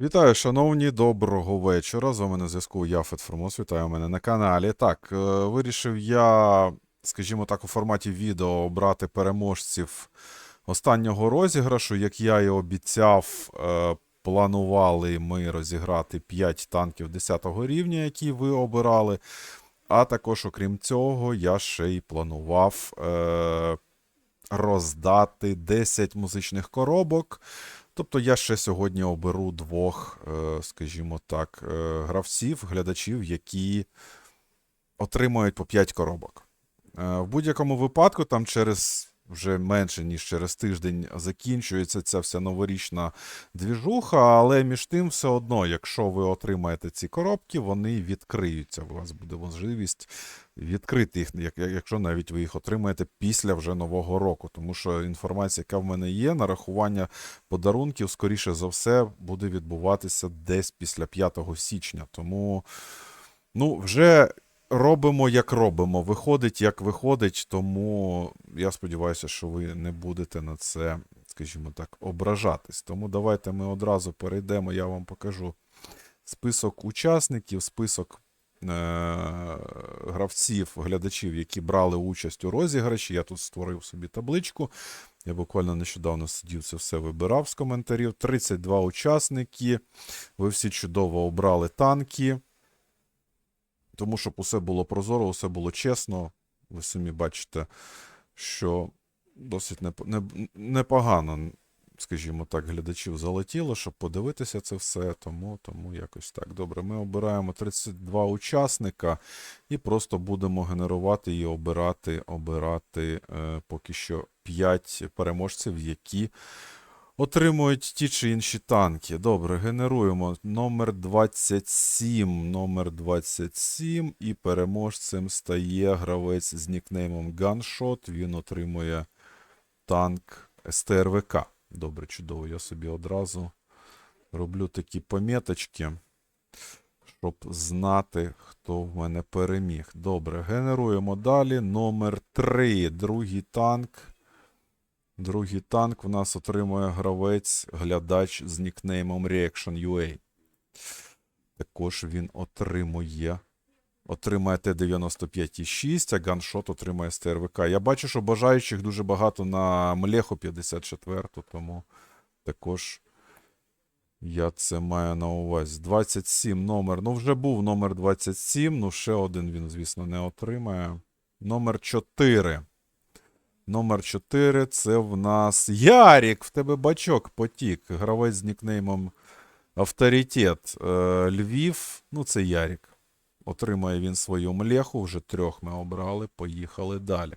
Вітаю, шановні, доброго вечора. З вами на зв'язку я Фет Формос. Вітаю мене на каналі. Так, е, вирішив я, скажімо так, у форматі відео обрати переможців останнього розіграшу. Як я і обіцяв, е, планували ми розіграти 5 танків 10 рівня, які ви обирали. А також, окрім цього, я ще й планував е, роздати 10 музичних коробок. Тобто я ще сьогодні оберу двох, е, скажімо так, е, гравців, глядачів, які отримають по 5 коробок. Е, В будь-якому випадку, там через вже менше, ніж через тиждень закінчується ця вся новорічна двіжуха, але між тим, все одно, якщо ви отримаєте ці коробки, вони відкриються. У вас буде можливість відкрити їх, як- як- якщо навіть ви їх отримаєте після вже нового року. Тому що інформація, яка в мене є, нарахування подарунків, скоріше за все, буде відбуватися десь після 5 січня. Тому, ну, вже робимо, як робимо. Виходить, як виходить. Тому я сподіваюся, що ви не будете на це, скажімо так, ображатись. Тому давайте ми одразу перейдемо, я вам покажу список учасників, список е- гравців, глядачів, які брали участь у розіграші. Я тут створив собі табличку. Я буквально нещодавно сидів, це все вибирав з коментарів. 32 учасники. Ви всі чудово обрали танки. Тому щоб усе було прозоро, усе було чесно. Ви самі бачите, що досить неп- не- непогано, скажімо так, глядачів залетіло, щоб подивитися це все. Тому, тому якось так. Добре, ми обираємо 32 учасника і просто будемо генерувати і обирати, обирати е, поки що 5 переможців, які отримують ті чи інші танки. Добре, генеруємо номер 27, номер 27, і переможцем стає гравець з нікнеймом Gunshot. Він отримує танк СТРВК. Добре, чудово. Я собі одразу роблю такі поміточки, щоб знати, хто в мене переміг. Добре, генеруємо далі. Номер 3, другий танк. Другий танк в нас отримує гравець, глядач з нікнеймом Reaction.ua. Також він отримує. Отримає Т-95,6, а ганшот отримає СТРВК. Я бачу, що бажаючих дуже багато на Млеху 54, тому також я це маю на увазі. 27 номер. Ну, вже був номер 27, ну ще один він, звісно, не отримає. Номер 4. Номер 4 це в нас Ярік. В тебе бачок потік. Гравець з нікнеймом Авторитет. Е, Львів. Ну, це Ярік. Отримає він свою млеху. Вже трьох ми обрали. Поїхали далі.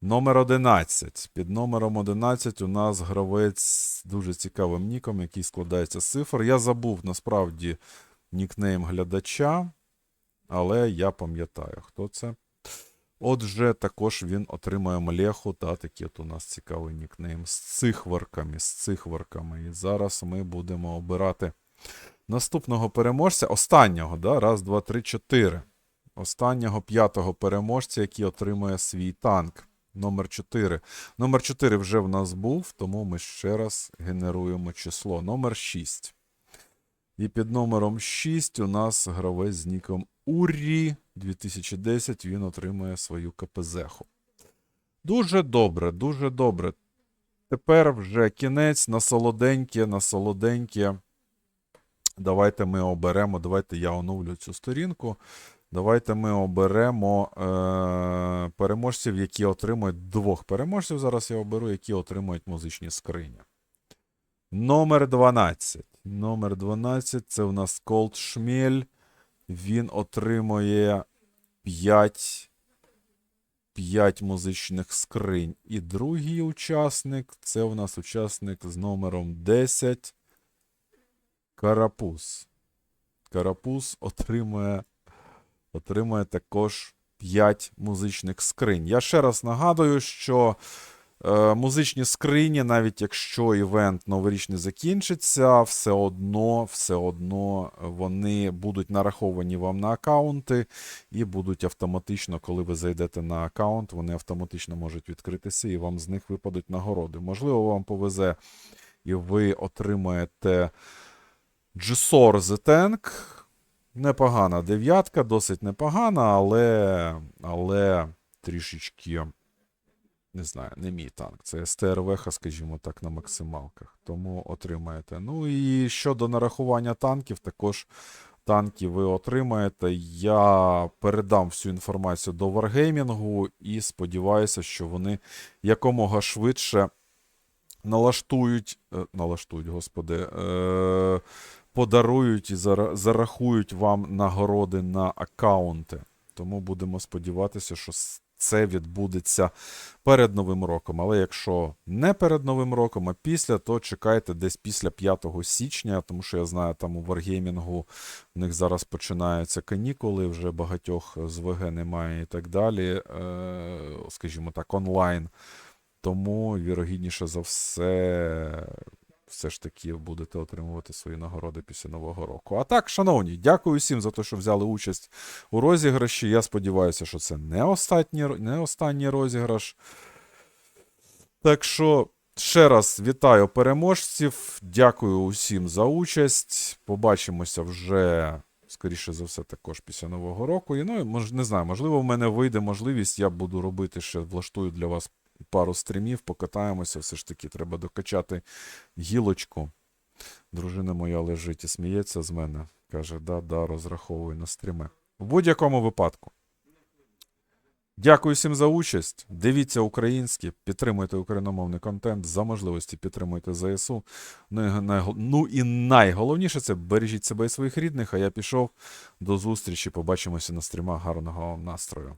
Номер 11. Під номером 11 у нас гравець з дуже цікавим ніком, який складається з цифр. Я забув насправді нікнейм глядача, але я пам'ятаю, хто це. Отже, також він отримує млеху, та такий от у нас цікавий нікнейм з цихварками, з цихварками. І зараз ми будемо обирати наступного переможця, останнього, да? раз, два, три, чотири. Останнього п'ятого переможця, який отримує свій танк. Номер 4. Номер 4 вже в нас був, тому ми ще раз генеруємо число. Номер 6. І під номером 6 у нас гравець з ніком Урі 2010. Він отримує свою КПЗ-ху. Дуже добре, дуже добре. Тепер вже кінець на солоденьке, на солоденьке. Давайте ми оберемо. Давайте я оновлю цю сторінку. Давайте ми оберемо е- переможців, які отримують двох переможців. Зараз я оберу, які отримують музичні скрині. Номер 12. Номер 12 це у нас Колд Шмель. Він отримує 5, 5 музичних скринь. І другий учасник це у нас учасник з номером 10. Карапуз. Карапуз отримує, отримує також 5 музичних скринь. Я ще раз нагадую, що музичні скрині, навіть якщо івент новорічний закінчиться, все одно, все одно вони будуть нараховані вам на аккаунти і будуть автоматично, коли ви зайдете на аккаунт, вони автоматично можуть відкритися і вам з них випадуть нагороди. Можливо, вам повезе і ви отримаєте Gsor The Tank. Непогана дев'ятка, досить непогана, але, але трішечки, не знаю, не мій танк. Це СТРВХ, скажімо так, на максималках. Тому отримаєте. Ну і щодо нарахування танків, також танки ви отримаєте. Я передам всю інформацію до Wargaming і сподіваюся, що вони якомога швидше налаштують, е, налаштують, господи, е, подарують і зарахують вам нагороди на аккаунти. Тому будемо сподіватися, що це відбудеться перед Новим роком. Але якщо не перед Новим роком, а після, то чекайте десь після 5 січня, тому що я знаю, там у Wargaming в них зараз починаються канікули, вже багатьох з ВГ немає і так далі. Е, скажімо так, онлайн. Тому, вірогідніше за все, все ж таки будете отримувати свої нагороди після Нового року. А так, шановні, дякую всім за те, що взяли участь у розіграші. Я сподіваюся, що це не останній, не останній розіграш. Так що, ще раз вітаю переможців. Дякую усім за участь. Побачимося вже. Скоріше за все, також після Нового року. І, ну, не знаю, можливо, в мене вийде можливість, я буду робити ще, влаштую для вас пару стрімів, покатаємося. Все ж таки, треба докачати гілочку. Дружина моя лежить і сміється з мене. Каже, да, да, розраховую на стріми. В будь-якому випадку. Дякую всім за участь. Дивіться українське, підтримуйте україномовний контент, за можливості підтримуйте ЗСУ. Ну і, ну найголовніше це бережіть себе і своїх рідних. А я пішов. До зустрічі. Побачимося на стрімах. Гарного настрою.